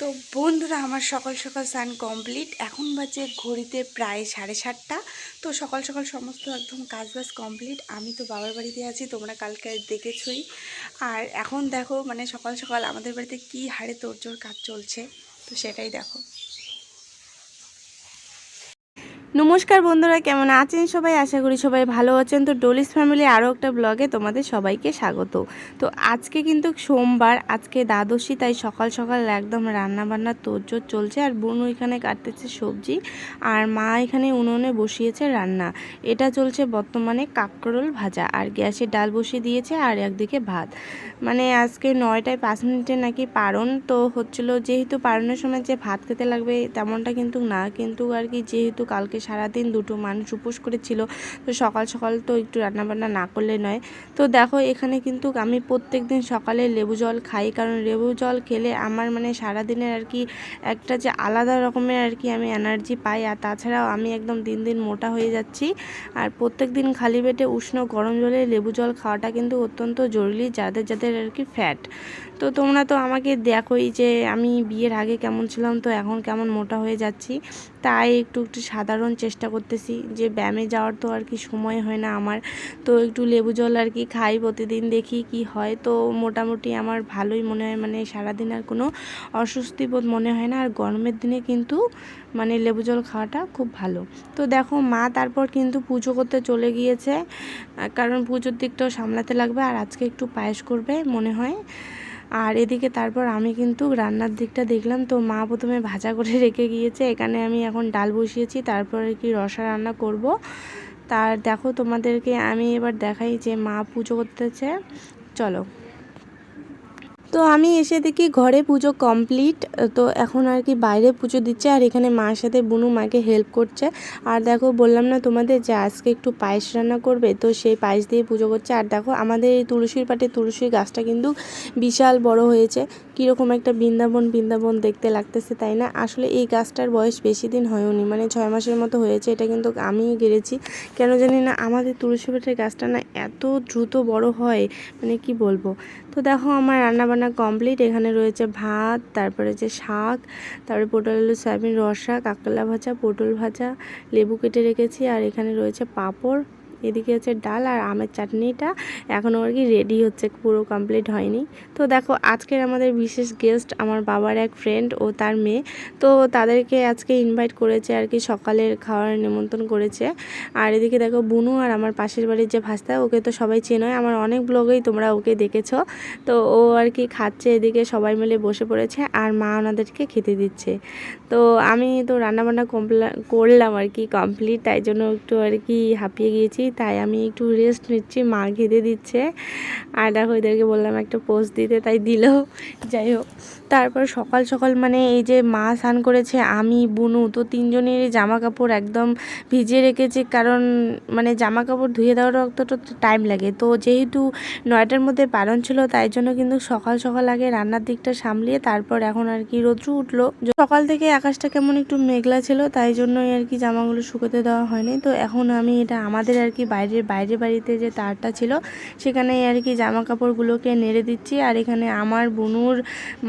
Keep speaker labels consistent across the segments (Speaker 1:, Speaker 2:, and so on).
Speaker 1: তো বন্ধুরা, আমার সকাল সকাল স্নান কমপ্লিট এখন বাজে ঘড়িতে প্রায় সাড়ে সাতটা। তো সকাল সকাল সমস্ত একদম কাজ বাজ কমপ্লিট আমি তো বাবার বাড়িতে আছি, তোমরা কালকে দেখেছই। আর এখন দেখো মানে সকাল সকাল আমাদের বাড়িতে কি হারে তোড়জোড় কাজ চলছে, তো সেটাই দেখো। নমস্কার বন্ধুরা, কেমন আছেন সবাই? আশা করি সবাই ভালো আছেন। তো ডোলিস ফ্যামিলি আরও একটা ব্লগে তোমাদের সবাইকে স্বাগত। তো আজকে কিন্তু সোমবার, আজকে দ্বাদশী, তাই সকাল সকাল একদম রান্না বান্নার তোড়জোড় চলছে আর বোন এখানে কাটতেছে সবজি আর মা এখানে উনুনে বসিয়েছে রান্না। এটা চলছে বর্তমানে কাকরোল ভাজা আর গ্যাসে ডাল বসিয়ে দিয়েছে আর একদিকে ভাত। মানে আজকে নয়টায় পাঁচ মিনিটে নাকি পারণ, তো হচ্ছিল যেহেতু পারণের সময় যে ভাত খেতে লাগবে তেমনটা কিন্তু না। কিন্তু আর কি যেহেতু কালকে সারাদিন দুটো মানুষ উপোস করেছিল। তো সকাল সকাল তো একটু রান্নাবান্না না করলে নয়। তো দেখো, এখানে কিন্তু আমি প্রত্যেক দিন সকালে লেবু জল খাই। কারণ লেবু জল খেলে আমার মানে সারাদিনের আর কি একটা যে আলাদা রকমের আর কি আমি এনার্জি পাই। আর তাছাড়াও আমি একদম দিন দিন মোটা হয়ে যাচ্ছি। আর প্রত্যেক দিন খালি পেটে উষ্ণ গরম জলে লেবু জল খাওয়াটা কিন্তু অত্যন্ত জরুরি যাদের যাদের আর কি ফ্যাট তো তোমরা তো আমাকে দেখোই যে আমি বিয়ের আগে কেমন ছিলাম, তো এখন কেমন মোটা হয়ে যাচ্ছি। তাই একটু একটু সাধারণ চেষ্টা করতেছি যে ব্যায়ামে যাওয়ার তো আর কি সময় হয় না আমার। তো একটু লেবু জল আর কি খাই, প্রতিদিন দেখি কি হয়। তো মোটামুটি আমার ভালোই মনে হয় মানে সারাদিন আর কোনো অস্বস্তি বোধ মনে হয় না। আর গরমের দিনে কিন্তু মানে লেবু জল খাওয়াটা খুব ভালো। তো দেখো, মা তারপর কিন্তু পুজো করতে চলে গিয়েছে। কারণ পুজোর দিকটাও সামলাতে লাগবে, আর আজকে একটু পায়েস করবে মনে হয়। আর এদিকে তারপর আমি কিন্তু রান্নার দিকটা দেখলাম, তো মা প্রথমে ভাজা করে রেখে গিয়েছে। এখানে আমি এখন ডাল বসিয়েছি, তারপরে কি রসা রান্না করব। তার দেখো তোমাদেরকে আমি এবার দেখাই যে মা পুজো করতেছে। চলো। তো আমি এসে দেখি ঘরে পুজো কমপ্লিট, তো এখন আর কি বাইরে পুজো দিচ্ছে আর এখানে মার সাথে বুনু মাকে হেল্প করছে। আর দেখো বললাম না তোমাদের যে আজকে একটু পায়েস রান্না করবে, তো সেই পায়েস দিয়ে পুজো করছে। আর দেখো আমাদের এই তুলসীর পাটে তুলসীর গাছটা কিন্তু বিশাল বড় হয়েছে। কীরকম একটা বৃন্দাবন বৃন্দাবন দেখতে লাগতেছে, তাই না? আসলে এই গাছটার বয়স বেশি দিন হয়নি মানে ছয় মাসের মতো হয়েছে, এটা কিন্তু আমিই গেড়েছি। কেন জানি না আমাদের তুলসী পাটের গাছটা না এত দ্রুত বড় হয় মানে কি বলব? তো দেখো আমার রান্নাবান্না কমপ্লিট, এখানে রয়েছে ভাত, তারপরে যে শাক, তারপরে পটল, আলু, সয়াবিন, রসা কাকলা ভাজা, পটল ভাজা, লেবু কেটে রেখেছি, আর এখানে রয়েছে পাঁপড়। এদিকে হচ্ছে ডাল আর আমের চাটনিটা এখনও আর কি রেডি হচ্ছে, পুরো কমপ্লিট হয়নি। তো দেখো, আজকের আমাদের বিশেষ গেস্ট আমার বাবার এক ফ্রেন্ড ও তার মেয়ে। তো তাদেরকে আজকে ইনভাইট করেছে আর কি, সকালের খাওয়ার নিমন্ত্রণ করেছে। আর এদিকে দেখো, বুনু আর আমার পাশের বাড়ির যে ভাস্তা, ওকে তো সবাই চেনয় আমার অনেক ব্লগেই তোমরা ওকে দেখেছ। তো ও আর কি খাচ্ছে এদিকে, সবাই মিলে বসে পড়েছে আর মা ওনাদেরকে খেতে দিচ্ছে। তো আমি তো রান্নাবান্না করলাম আর কি কমপ্লিট তাই জন্য একটু আর কি হাঁপিয়ে গিয়েছি। তাই আমি একটু রেস্ট নিচ্ছি, মা খেতে দিচ্ছে। আর দেখো বললাম একটা পোস্ট দিতে, তাই দিল। যাই হোক, তারপর সকাল সকাল মানে এই যে মা স্নান করেছে, আমি, বুনু, তো তিনজনের জামা কাপড় একদম ভিজিয়ে রেখেছি, কারণ মানে জামা কাপড় ধুয়ে দেওয়ার অতটা টাইম লাগে। তো যেহেতু নয়টার মধ্যে পালন ছিল, তাই জন্য কিন্তু সকাল সকাল আগে রান্নার দিকটা সামলিয়ে তারপর এখন আর কি রোদ্রু উঠল। সকাল থেকে আকাশটা কেমন একটু মেঘলা ছিল, তাই জন্যই আর কি জামাগুলো শুকোতে দেওয়া হয়নি। তো এখন আমি এটা আমাদের আর কি বাইরের, বাইরে বাড়িতে যে তারটা ছিল সেখানে আর কি জামা কাপড়গুলোকে নেড়ে দিচ্ছি। আর এখানে আমার বোনুর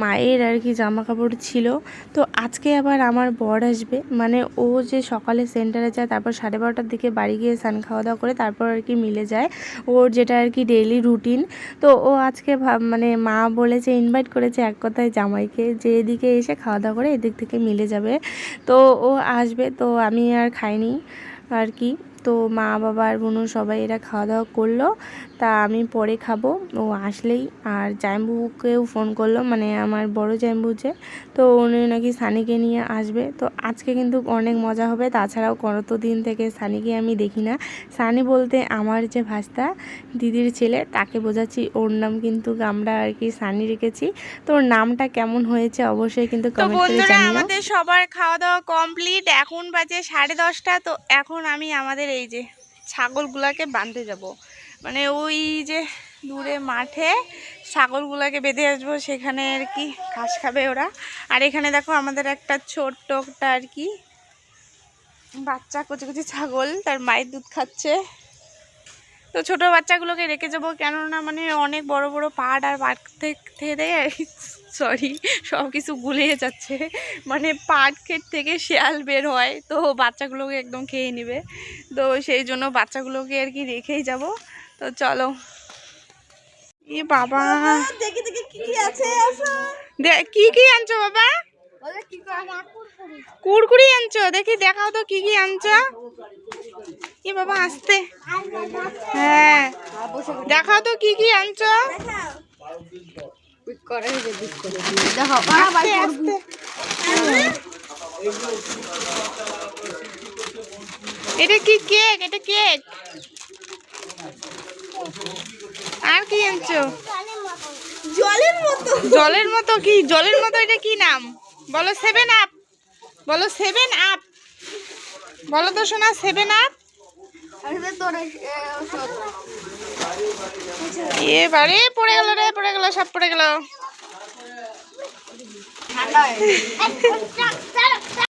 Speaker 1: মায়ের আর কি জামা কাপড় ছিল। তো আজকে আবার আমার বর আসবে। মানে ও যে সকালে সেন্টারে যায়, তারপর সাড়ে বারোটার দিকে বাড়ি গিয়ে স্নান খাওয়া দাওয়া করে তারপর আর কি মিলে যায়। ওর যেটা আর কি ডেইলি রুটিন তো ও আজকে মানে মা বলেছে ইনভাইট করেছে এক কথায় জামাইকে যে এদিকে এসে খাওয়া দাওয়া করে এদিক থেকে মিলে যাবে। তো ও আসবে, তো আমি আর খাইনি আর কি। তো মা বাবা আর বোনু সবাই এরা খাওয়া দাওয়া করল। তা আমি পরে খাব ও আসলেই। আর জাম্বুকেও ফোন করল মানে আমার বড় জাম্বু যে। তো উনি নাকি সানিকে নিয়ে আসবে। তো আজকে কিন্তু অনেক মজা হবে। তাছাড়াও কতদিন থেকে সানিকে আমি দেখি না। সানি বলতে আমার যে ভাস্তা দিদির ছেলে তাকে বোঝাচ্ছি। ওর নাম কিন্তু আমরা আর কি সানি রেখেছি। তো ওর নামটা কেমন হয়েছে অবশ্যই কিন্তু
Speaker 2: আমাদের সবার খাওয়া দাওয়া কমপ্লিট এখন বাজে সাড়ে দশটা। তো এখন আমি আমাদের এই যে ছাগলগুলাকে বাঁধতে যাব। মানে ওই যে দূরে মাঠে ছাগলগুলাকে বেঁধে আসব, সেখানে আর কি ঘাস খাবে ওরা। আর এখানে দেখো আমাদের একটা ছোট্ট একটা আর কি বাচ্চা, কচি কচি ছাগল, তার মায়ের দুধ খাচ্ছে। তো ছোট বাচ্চাগুলোকে রেখে যাব কেননা মানে অনেক বড় বড় পাট আর পাট থেকে সরি সব কিছু গুলিয়ে যাচ্ছে। মানে পাট ক্ষেত থেকে শেয়াল বের হয় তো বাচ্চাগুলোকে একদম খেয়ে নেবে। তো সেই জন্য বাচ্চাগুলোকে আর কি রেখেই যাব। তো চলো। এ বাবা।
Speaker 1: দেখি দেখি কি কি আছে
Speaker 2: দে- কি কি আনছো বাবা? কুড়কুড়ি আনছো দেখি দেখাও তো কি কি আনছো। কি বাবা আসতে। হ্যাঁ দেখাও তো কি কি আনছো। এটা কি কেক এটা কেক আর কি আনছো?
Speaker 1: জলের মতো।
Speaker 2: জলের মতো কি? জলের মতো এটা কি নাম? বলো সেভেন আপ বলো সেভেন আপ বলো তো শোনা সেভেন আপ এবারে পড়ে গেল রে পড়ে গেল সব পড়ে গেল।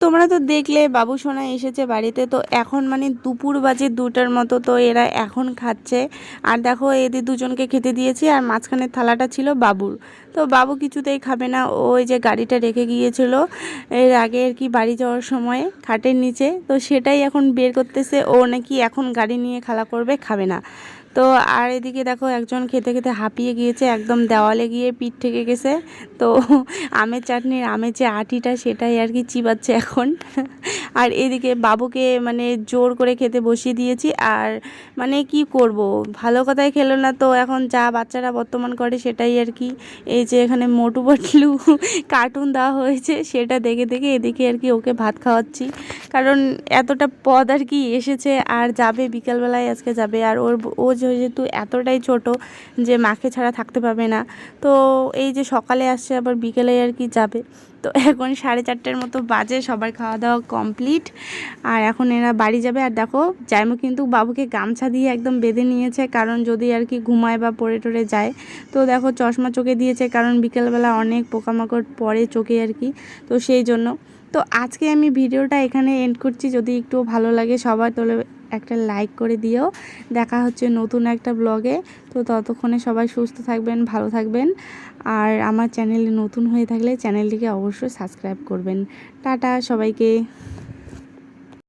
Speaker 1: তোমরা তো দেখলে, বাবু সোনা এসেছে বাড়িতে, তো এখন মানে দুপুর বাজে দুটার মতো, তো এরা এখন খাচ্ছে। আর দেখো, এদের দুজনকে খেতে দিয়েছি, আর মাঝখানের থালাটা ছিল বাবুর। তো বাবু কিছুতেই খাবে না ওই যে গাড়িটা রেখে গিয়েছিল, এর আগে আর কি বাড়ি যাওয়ার সময় খাটের নিচে, তো সেটাই এখন বের করতেছে। ও নাকি এখন গাড়ি নিয়ে খেলা করবে, খাবে না। তো আর এদিকে দেখো একজন খেতে খেতে হাঁপিয়ে গিয়েছে, একদম দেওয়ালে গিয়ে পিঠ থেকে গেছে। তো আমের চাটনির আমের যে আটিটা সেটাই আর কি চিবাচ্ছে এখন। আর এদিকে বাবুকে মানে জোর করে খেতে বসিয়ে দিয়েছি। আর মানে কি করব, ভালো কথাই খেলো না তো, এখন যা বাচ্চারা বর্তমান করে সেটাই আর কি। এই যে এখানে মোটু পটলু কার্টুন দেওয়া হয়েছে, সেটা দেখে দেখে এদিকে আর কি ওকে ভাত খাওয়াচ্ছি। কারণ এতটা পদ আর কি এসেছে, আর যাবে বিকালবেলায়, আজকে যাবে। আর ওর ও যেহেতু এতটাই ছোট যে মাকে ছাড়া থাকতে পারবে না। তো এই যে সকালে আসছে আবার বিকেলে আর কি যাবে। তো এখন সাড়ে চারটের মতো বাজে, সবার খাওয়া দাওয়া কমপ্লিট আর এখন এরা বাড়ি যাবে। আর দেখো, জাইমু কিন্তু বাবুকে গামছা দিয়ে একদম বেঁধে নিয়েছে, কারণ যদি আর কি ঘুমায় বা পড়ে টরে যায়। তো দেখো, চশমা চোখে দিয়েছে, কারণ বিকেলবেলা অনেক পোকামাকড় পড়ে চোখে আর কি। তো সেই জন্য। তো আজকে আমি ভিডিওটা এখানে এন্ড করছি। যদি একটু ভালো লাগে সবার তাহলে একটা লাইক করে দিও। দেখা হচ্ছে নতুন একটা ব্লগে তো ততক্ষণে সবাই সুস্থ থাকবেন, ভালো থাকবেন। আর আমার চ্যানেলে নতুন হয়ে থাকলে চ্যানেলটিকে অবশ্যই সাবস্ক্রাইব করবেন। টাটা সবাইকে।